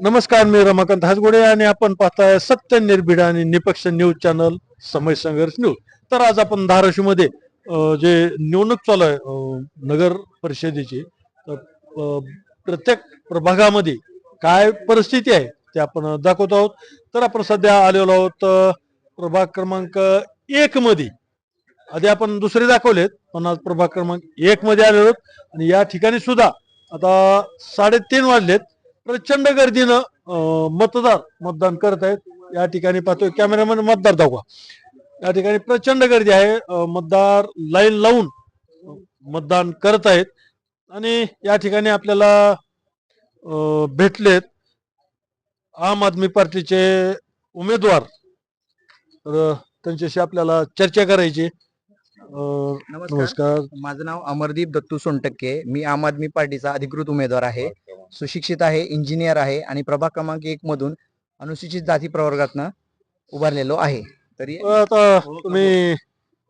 नमस्कार मी रमाकांत हासगोडे आणि आपण पाहताय सत्य निर्भीड आणि निपक्ष न्यूज चॅनल समय संघर्ष न्यूज. तर आज आपण धाराशिवमध्ये जे निवडणूक चालू आहे नगर परिषदेची तर प्रत्येक प्रभागामध्ये काय परिस्थिती आहे ते आपण दाखवत आहोत. तर आपण सध्या आलेलो आहोत प्रभाग क्रमांक एक मध्ये. आधी आपण दुसरे दाखवलेत पण आज प्रभाग क्रमांक एक मध्ये आलेलो आहोत. आणि या ठिकाणी सुद्धा आता साडेतीन वाजलेत. प्रचंड गर्दीनं मतदार मतदान करत आहेत. या ठिकाणी पाहतोय कॅमेरामॅन मतदार दाखवा. या ठिकाणी प्रचंड गर्दी आहे. मतदार लाईन लावून मतदान करत आहेत. आणि या ठिकाणी आपल्याला भेटलेत आम आदमी पार्टीचे उमेदवार. तर त्यांच्याशी आपल्याला चर्चा करायची नमस्कार. माझं नाव अमरदीप दत्तू सोनटक्के. मी आम आदमी पार्टीचा अधिकृत उमेदवार आहे. सुशिक्षित आहे इंजिनियर आहे आणि प्रभाग क्रमांक एक मधून अनुसूचित जाती प्रवर्गातनं उभारलेलो आहे. तरी आता तुम्ही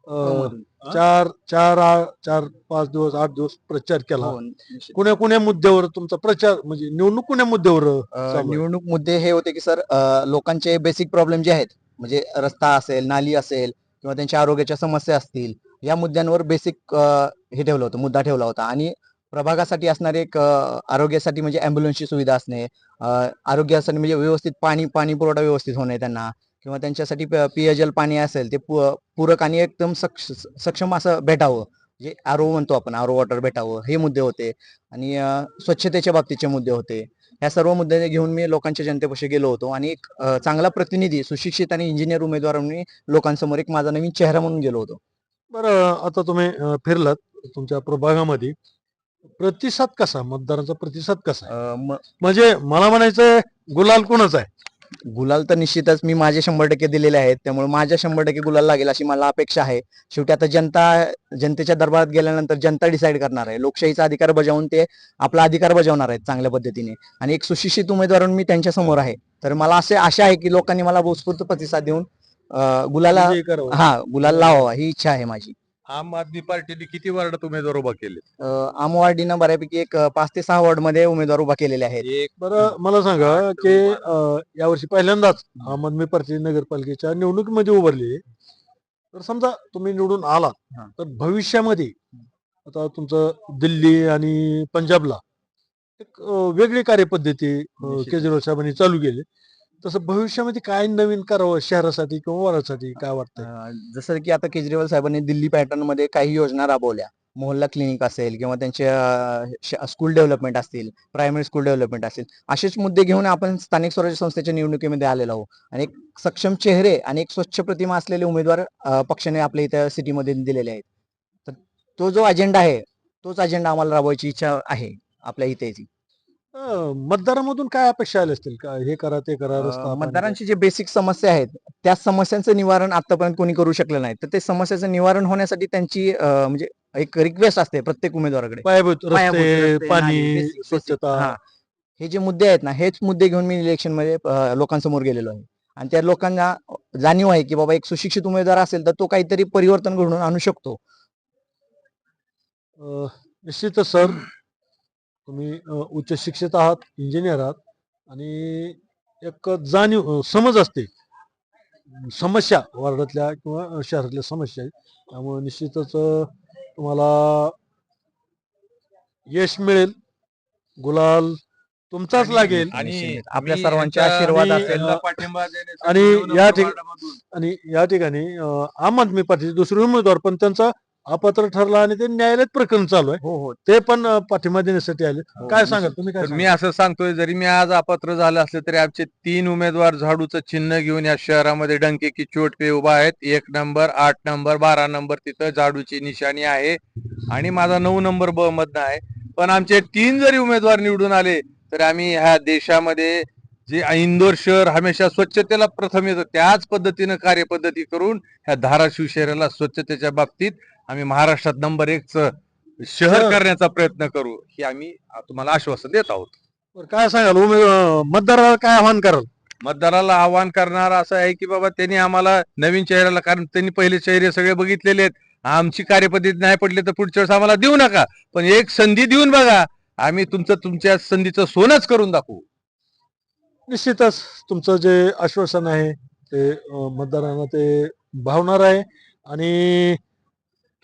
अं, चार चार आ- चार पाच दिवस आठ दिवस प्रचार केला. हो, निश्चित. कुण्या कुण्या मुद्द्यावर तुमचा प्रचार म्हणजे निवडणूक कुण्या मुद्द्यावर अं, अ, चालू आहे? निवडणूक मुद्दे हे होते की सर अ, लोकांचे बेसिक प्रॉब्लेम जे आहेत म्हणजे रस्ता असेल नाली असेल किंवा त्यांच्या आरोग्याच्या समस्या असतील या मुद्द्यांवर बेसिक हे ठेवलं होतं मुद्दा ठेवला होता. आणि प्रभागासाठी असणारे एक आरोग्यासाठी म्हणजे अँब्युलन्सची सुविधा असणे आरोग्यासाठी म्हणजे व्यवस्थित पाणी पाणी पुरवठा व्यवस्थित होणे त्यांना किंवा त्यांच्यासाठी पेयजल पाणी असेल ते पूरक आणि एकदम सक्ष सक्षम असं भेटावं. जे आरो म्हणतो आपण आरो वॉटर भेटावं हे मुद्दे होते. आणि स्वच्छतेच्या बाबतीचे मुद्दे होते. ह्या सर्व मुद्दे घेऊन मी लोकांच्या जनतेपाशी गेलो होतो आणि एक चांगला प्रतिनिधी सुशिक्षित आणि इंजिनियर उमेदवार म्हणून मी लोकांसमोर एक माझा नवीन चेहरा म्हणून गेलो होतो. बरं आता तुम्ही फिरलात तुमच्या प्रभागामध्ये. प्रतिसाद कसा? मतदारांचा प्रतिसाद कसा आहे? अ, म- म्हणजे मला म्हणायचं गुलाल कोणाच आहे? गुलाल तर निश्चितच मी माझे शंभर टक्के दिलेले आहेत. त्यामुळे माझ्या शंभर टक्के गुलाल लागेल अशी मला अपेक्षा आहे. शेवटी आता जनता जनतेच्या दरबारात गेल्यानंतर जनता डिसाईड करणार आहे. लोकशाहीचा अधिकार बजावून ते आपला अधिकार बजावणार आहेत चांगल्या पद्धतीने. आणि एक सुशिक्षित उमेदवार म्हणून मी त्यांच्यासमोर आहे. तर मला असे आशा आहे की लोकांनी मला उत्स्फूर्त प्रतिसाद देऊन अ, गुलाला करावं. हा गुलाल लावावा. ही इच्छा आहे माझी. आम आदमी पार्टीने किती वार्डात उमेदवार उभा केले अ, आमवाडीनं बऱ्यापैकी एक अ, पाच ते सहा वॉर्डमध्ये उमेदवार उभा केलेले आहेत. एक बरं मला सांगा की अं, यावर्षी पहिल्यांदाच आम आदमी पार्टी नगरपालिकेच्या निवडणुकीमध्ये उभारली. तर समजा तुम्ही निवडून आलात हा. तर भविष्यामध्ये आता तुमचं दिल्ली आणि पंजाबला एक अं, वेगळी कार्यपद्धती अं. केजरीवाल साहेबांनी चालू केली. तसं भविष्यामध्ये काय नवीन करावं शहरासाठी किंवा वरासाठी काय वाटतं जसं की आता केजरीवाल साहेबांनी दिल्ली पॅटर्नमध्ये काही योजना राबवल्या. मोहल्ला क्लिनिक असेल किंवा त्यांचे स्कूल डेव्हलपमेंट असतील प्रायमरी स्कूल डेव्हलपमेंट असेल असेच मुद्दे घेऊन आपण स्थानिक स्वराज्य संस्थेच्या निवडणुकीमध्ये आलेलो आहोत. आणि एक सक्षम चेहरे आणि एक स्वच्छ प्रतिमा असलेले उमेदवार पक्षाने आपल्या इथं सिटीमध्ये दिलेले आहेत. तर तो जो अजेंडा आहे तोच अजेंडा आम्हाला राबवायची इच्छा आहे आपल्या इथेची मतदारामधून काय अपेक्षा आल्या असतील? का हे करा ते करा रस्ता मतदारांची जे बेसिक समस्या आहेत त्या समस्यांचं निवारण आतापर्यंत कोणी करू शकलं नाही. तर ते समस्याचं निवारण होण्यासाठी त्यांची म्हणजे एक रिक्वेस्ट असते प्रत्येक उमेदवाराकडे. पायाभूत रस्ते पाणी. स्वच्छता. हा. जे मुद्दे आहेत ना हेच मुद्दे घेऊन मी इलेक्शनमध्ये लोकांसमोर गेलेलो आहे. आणि त्या लोकांना जाणीव आहे की बाबा एक सुशिक्षित उमेदवार असेल तर तो काहीतरी परिवर्तन घडवून आणू शकतो. निश्चितच सर. तुम्ही उच्च शिक्षित आहात इंजिनियर आहात आणि एक जाणीव समज असते. समस्या वार्डातल्या किंवा शहरातल्या समस्या आहेत. त्यामुळे निश्चितच तुम्हाला यश मिळेल. गुलाल तुमचाच लागेल. आणि. आपल्या मी सर्वांचे यांच्या- आशीर्वाद आणि, असेल. आणि या नंबर ठिक- वार्डामधून. आणि या ठिकाणी आम आदमी पार्टीचे दुसरे उमेदवार पण त्यांचा अपात्र ठरला आणि ते न्यायालयात प्रकरण चालू आहे. हो हो. ते पण अ, पाठिंबा देण्यासाठी आले. काय निश्चित. सांगाल तुम्ही काय तर मी सांगाल? असं सांगतोय जरी मी आज अपात्र झालं असलं तरी आमचे तीन उमेदवार झाडूचं चिन्ह घेऊन या शहरामध्ये डंके की चोट पे उभा आहेत. एक नंबर आठ नंबर बारा नंबर तिथं झाडूची निशाणी आहे. आणि माझा नऊ नंबर ब मधनं आहे. पण आमचे तीन जरी उमेदवार निवडून आले तर आम्ही ह्या देशामध्ये जे इंदोर शहर हमेशा स्वच्छतेला प्रथम येतं त्याच पद्धतीनं कार्यपद्धती करून ह्या धाराशिव शहराला स्वच्छतेच्या बाबतीत आम्ही महाराष्ट्रात नंबर एक शहर. करण्याचा प्रयत्न करू हे आम्ही तुम्हाला आश्वासन देत आहोत. काय सांगाल? मतदाराला काय आव्हान कराल? मतदाराला आव्हान करणार असं आहे की बाबा त्यांनी आम्हाला नवीन चेहऱ्याला कारण त्यांनी पहिले चेहरे सगळे बघितलेले आहेत. आमची कार्यपद्धती नाही पडली तर पुढच्या वेळेस आम्हाला देऊ नका. पण एक संधी देऊन बघा आम्ही तुमचं तुमच्या संधीचं सोनच करून दाखवू. निश्चितच तुमचं जे आश्वासन आहे ते मतदारांना ते भावणार आहे. आणि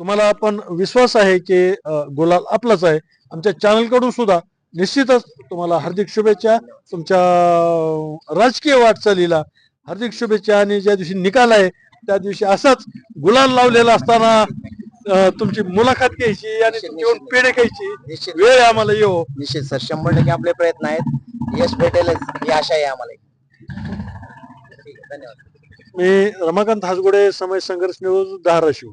तुम्हाला पण विश्वास आहे की गुलाल आपलाच आहे. आमच्या चॅनलकडून सुद्धा निश्चितच तुम्हाला हार्दिक शुभेच्छा. तुमच्या राजकीय वाटचालीला हार्दिक शुभेच्छा आणि ज्या दिवशी निकाल आहे त्या दिवशी असाच गुलाल लावलेला असताना तुमची मुलाखत घ्यायची आणि तुमच्यावर पेढे घ्यायची. निश्चित. वेळ आम्हाला येऊ निश्चित सर. शंभर टक्के आपले प्रयत्न आहेत. यश भेटेलच. ही आशा आहे आम्हाला. धन्यवाद. मी रमाकांत हासगुडे समय संघर्ष न्यूज धाराशिव.